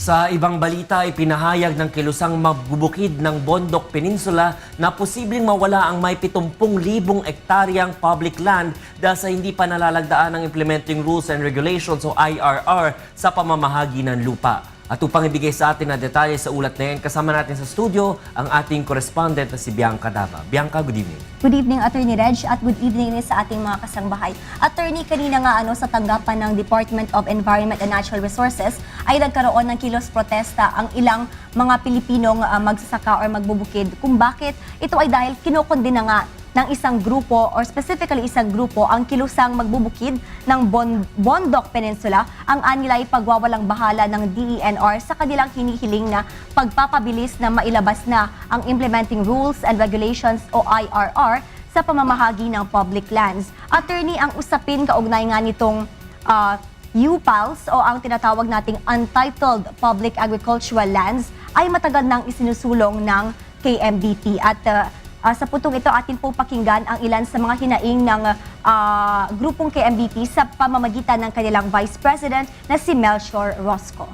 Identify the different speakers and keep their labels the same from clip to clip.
Speaker 1: Sa ibang balita, ipinahayag ng kilusang magbubukid ng Bondok Peninsula na posibleng mawala ang may 70,000 ektaryang public land dahil sa hindi pa nalalagdaan ng Implementing Rules and Regulations o IRR sa pamamahagi ng lupa. At upang ibigay sa atin na detalye sa ulat na yan, kasama natin sa studio ang ating correspondent na si Bianca Dava. Bianca, good evening.
Speaker 2: Good evening, Attorney Reg, at good evening rin sa ating mga kasangbahay. Attorney, kanina nga ano, sa tanggapan ng Department of Environment and Natural Resources ay nagkaroon ng kilos protesta ang ilang mga Pilipinong ah, magsasaka or magbubukid kung bakit ito ay dahil kinokondena nga ng isang grupo or specifically isang grupo ang kilusang magbubukid ng Bon- Bondok Peninsula ang anila ay pagwawalang bahala ng DENR sa kanilang hinihiling na pagpapabilis na mailabas na ang Implementing Rules and Regulations o IRR sa pamamahagi ng public lands. Attorney, ang usapin kaugnay nga nitong ah, UPALS o ang tinatawag nating Untitled Public Agricultural Lands ay matagal nang isinusulong ng KMDP at ah, ah, sa putong ito atin po pakinggan ang ilan sa mga hinaing ng ah, grupong KMDP sa pamamagitan ng kanilang Vice President na si Melchor Rosco.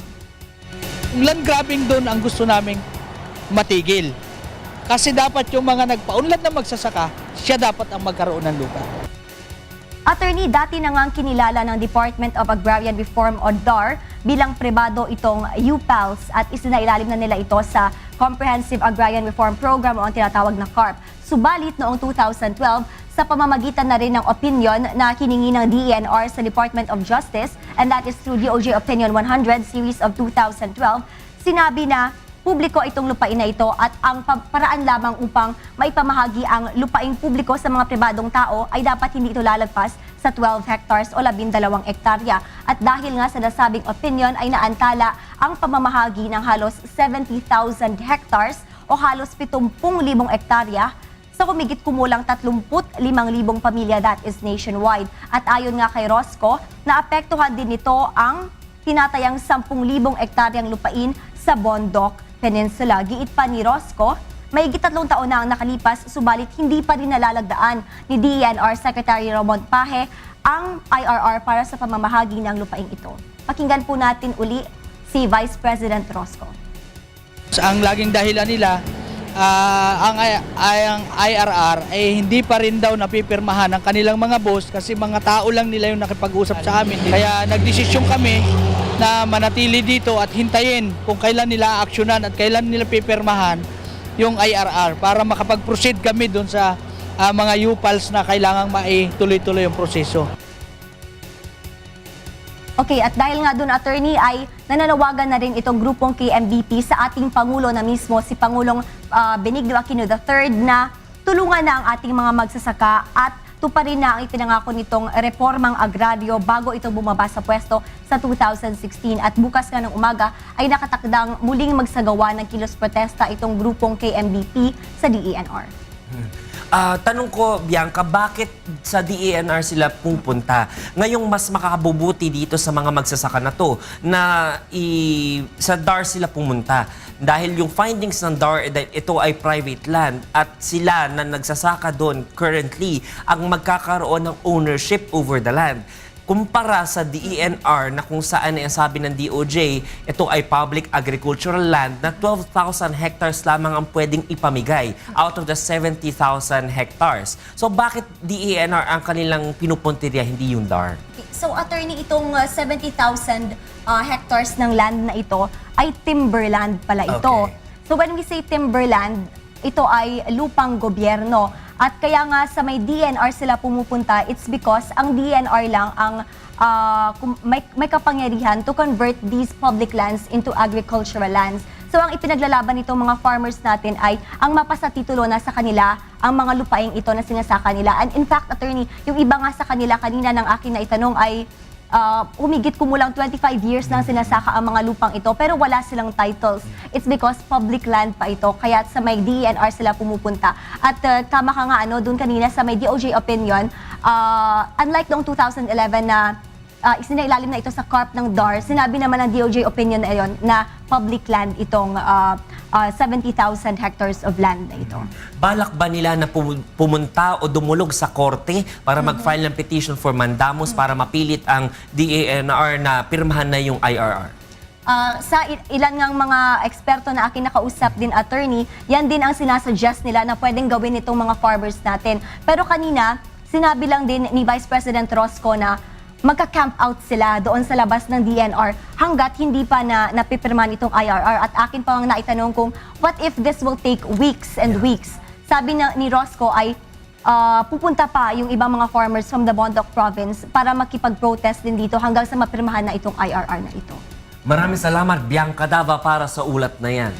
Speaker 3: land grabbing doon ang gusto naming matigil. Kasi dapat yung mga nagpaunlad na magsasaka, siya dapat ang magkaroon ng lupa.
Speaker 2: Attorney, dati na ngang kinilala ng Department of Agrarian Reform o DAR bilang pribado itong UPALS at isinailalim na nila ito sa Comprehensive Agrarian Reform Program o ang tinatawag na CARP. Subalit noong 2012, sa pamamagitan na rin ng opinion na hiningi ng DENR sa Department of Justice and that is through DOJ Opinion 100 Series of 2012, sinabi na publiko itong lupain na ito at ang pa- paraan lamang upang maipamahagi ang lupaing publiko sa mga pribadong tao ay dapat hindi ito lalagpas sa 12 hectares o 12 hektarya. At dahil nga sa nasabing opinion ay naantala ang pamamahagi ng halos 70,000 hectares o halos 70,000 hektarya sa kumigit kumulang 35,000 pamilya that is nationwide. At ayon nga kay Rosco, naapektuhan din nito ang tinatayang 10,000 ektaryang lupain sa Bondok Peninsula. Giit pa ni Rosco, may tatlong taon na ang nakalipas, subalit hindi pa rin nalalagdaan ni DENR Secretary Ramon Pahe ang IRR para sa pamamahagi ng lupaing ito. Pakinggan po natin uli si Vice President Rosco.
Speaker 3: Ang laging dahilan nila, ah, ang, ay- ang IRR ay hindi pa rin daw napipirmahan ng kanilang mga boss kasi mga tao lang nila yung nakipag-usap sa amin. Kaya nagdesisyon kami na manatili dito at hintayin kung kailan nila aksyonan at kailan nila pipirmahan yung IRR para makapag-proceed kami doon sa ah, mga UPALs na kailangang maituloy-tuloy yung proseso.
Speaker 2: Okay, at dahil nga doon, attorney, ay nananawagan na rin itong grupong KMBP sa ating Pangulo na mismo, si Pangulong ah, Benigno Aquino III, na tulungan na ang ating mga magsasaka at tuparin na ang ipinangako nitong reformang agraryo bago ito bumaba sa pwesto sa 2016. At bukas nga ng umaga ay nakatakdang muling magsagawa ng kilos protesta itong grupong KMBP sa DENR.
Speaker 1: Ah, tanong ko, Bianca, bakit sa DENR sila pupunta? Ngayong mas makakabubuti dito sa mga magsasaka na to na i- sa DAR sila pumunta. Dahil yung findings ng DAR, eh, ito ay private land at sila na nagsasaka doon currently ang magkakaroon ng ownership over the land kumpara sa DENR na kung saan ang sabi ng DOJ, ito ay public agricultural land na 12,000 hectares lamang ang pwedeng ipamigay out of the 70,000 hectares. So bakit DENR ang kanilang pinupuntirya, hindi yung DAR?
Speaker 2: So, attorney, itong uh, 70,000 uh, hectares ng land na ito ay timberland pala ito.
Speaker 1: Okay.
Speaker 2: So, when we say timberland, ito ay lupang gobyerno. At kaya nga sa may DNR sila pumupunta, it's because ang DNR lang ang uh, may, may kapangyarihan to convert these public lands into agricultural lands. So ang ipinaglalaban nitong mga farmers natin ay ang mapasa titulo na sa kanila ang mga lupaing ito na sinasaka nila. And in fact, attorney, yung iba nga sa kanila kanina ng akin na itanong ay uh, humigit kumulang 25 years nang sinasaka ang mga lupang ito pero wala silang titles. It's because public land pa ito kaya sa may DNR sila pumupunta. At uh, tama ka nga ano, doon kanina sa may DOJ opinion, uh, unlike noong 2011 na uh, isinailalim na ito sa CARP ng DAR, sinabi naman ng DOJ opinion na iyon na public land itong uh, uh, 70,000 hectares of land na ito.
Speaker 1: Balak ba nila na pumu- pumunta o dumulog sa korte para mag-file ng petition for mandamus para mapilit ang DANR na pirmahan na yung IRR?
Speaker 2: Ah, sa i- ilan ngang mga eksperto na akin nakausap din attorney, yan din ang sinasuggest nila na pwedeng gawin itong mga farmers natin. Pero kanina, sinabi lang din ni Vice President Rosco na magka-camp out sila doon sa labas ng DNR hanggat hindi pa na napipirman itong IRR. At akin pa ang naitanong kung what if this will take weeks and weeks? Sabi na, ni Rosco ay ah, pupunta pa yung ibang mga farmers from the Bondoc province para makipag-protest din dito hanggang sa mapirmahan na itong IRR na ito.
Speaker 1: Maraming salamat, Bianca Dava, para sa ulat na yan.